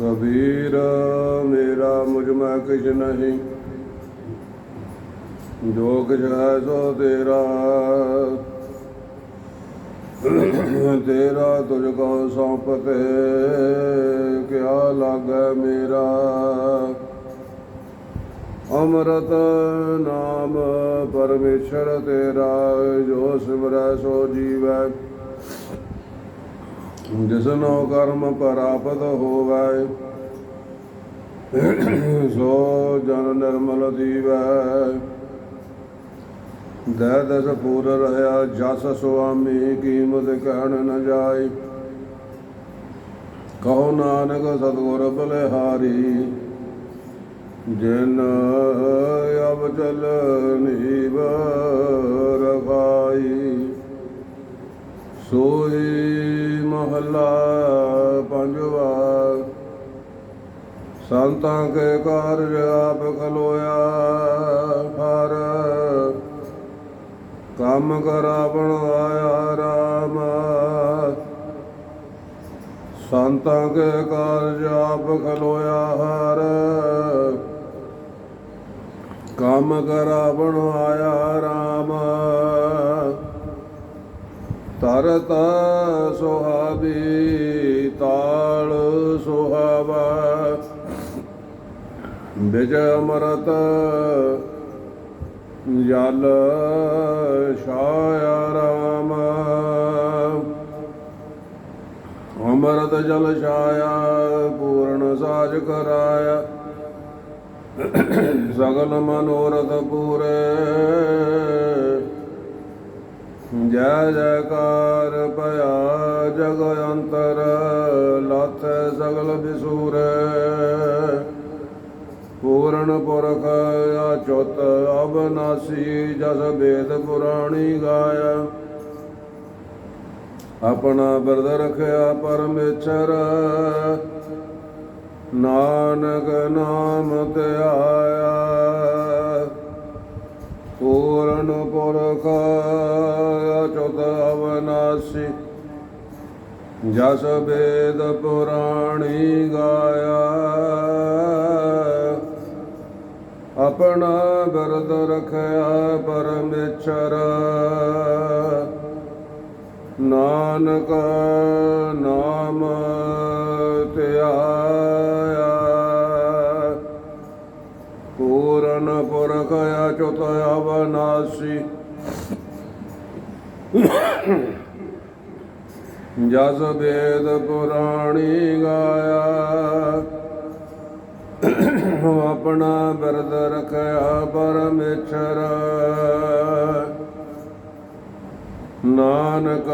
ਕਬੀਰ ਮੇਰਾ, ਮੁਝ ਮੈਂ ਕਿਛ ਨਹੀਂ। ਜੋ ਕਿਛ ਹੈ ਸੋ ਤੇਰਾ। ਤੇਰਾ ਤੁਝ ਕੋ ਸੌਂਪਤੇ ਕਿਆ ਲਾਗੈ ਮੇਰਾ। ਅੰਮ੍ਰਿਤ ਨਾਮ ਪਰਮੇਸ਼ਰ ਤੇਰਾ, ਜੋ ਸਿਮਰੈ ਸੋ ਜੀਵੈ। ਜਿਸਨੋ ਕਰਮ ਪ੍ਰਾਪਤ ਹੋਵੇ, ਸੋ ਜਨ ਨਿਰਮਲ ਦੀਵੈ ਦੈ ਦਸ ਪੂਰ ਰਹਾ ਜਸ ਸੁਆਮੀ, ਕੀਮਤ ਕਹਿਣ ਨ ਜਾਏ। ਕਹੋ ਨਾਨਕ ਸਤਿਗੁਰ ਬਲਿਹਾਰੀ, ਜਿਨ ਅਬ ਚਲ ਨੀਵ ਰਖਾਈ, ਸੋਈ ਮਹਲਾ ਪੰਜਵਾ। ਸੰਤਾਂ ਕੇ ਕਾਰਜ ਆਪ ਖਲੋਇਆ ਹਰ। ਕੰਮ ਕਰਾਵਣ ਆਇਆ ਰਾਮ। ਸੰਤਾਂ ਕੇ ਕਾਰਜ ਆਪ ਖਲੋਇਆ ਹਰ। ਕੰਮ ਕਰਾਵਣ ਆਇਆ ਰਾਮ। ਤਰਤ ਸੁਹਾਵੀ ਤਾਲ ਸੁਹਾਵਾ। ਬਿਜ ਅਮਰਤ ਜਲ ਛਾਇਆ ਰਾਮ। ਅਮਰਤ ਜਲ ਛਾਇਆ, ਪੂਰਨ ਸਾਜ ਕਰਾਇਆ। ਸਗਲ ਮਨੋਰਥ ਪੂਰੇ। ਜੈ ਜੈਕਾਰ ਭਇਆ ਜਗ ਅੰਤਰ ਲਾਥ ਸਗਲ ਬਿਸੂਰੇ। ਪੂਰਨ ਪੁਰਖ ਅਚੁੱਤ ਅਬਨਾਸੀ ਜਸ ਵੇਦ ਪੁਰਾਣੀ ਗਾਇਆ। ਆਪਣਾ ਬਿਰਦ ਰਖਿਆ ਪਰਮੇਸ਼ਰ, ਨਾਨਕ ਨਾ ਪੂਰਨ ਪੁਰਖ ਅਚੁੱਤ ਅਵਨਾਸੀ ਜਸ ਬੇਦ ਪੁਰਾਣੀ ਗਾਇਆ। ਆਪਣਾ ਬਿਰਦ ਰਖਿਆ ਪਰਮੇਸ਼ਰ। ਨਾਨਕ ਨਾਮ ਧਿਆਇਆ। ਪੁਰਖ ਅਚੁੱਤ ਅਵਨਾਸੀ ਜਸ ਵੇਦ ਪੁਰਾਣੀ ਗਾਇਆ। ਆਪਣਾ ਬਿਰਦ ਰਖਿਆ ਪਰਮੇਸ਼ਰ ਨਾਨਕ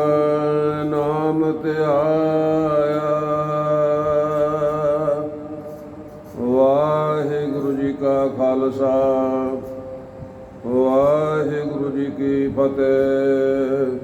ਨਾਮ ਧਿਆਇਆ। ਵਾਹਿਗੁਰੂ ਜੀ ਕਾ ਖਾਲਸਾ। ਵਾਹਿਗੁਰੂ ਜੀ ਕੀ ਫਤਿਹ।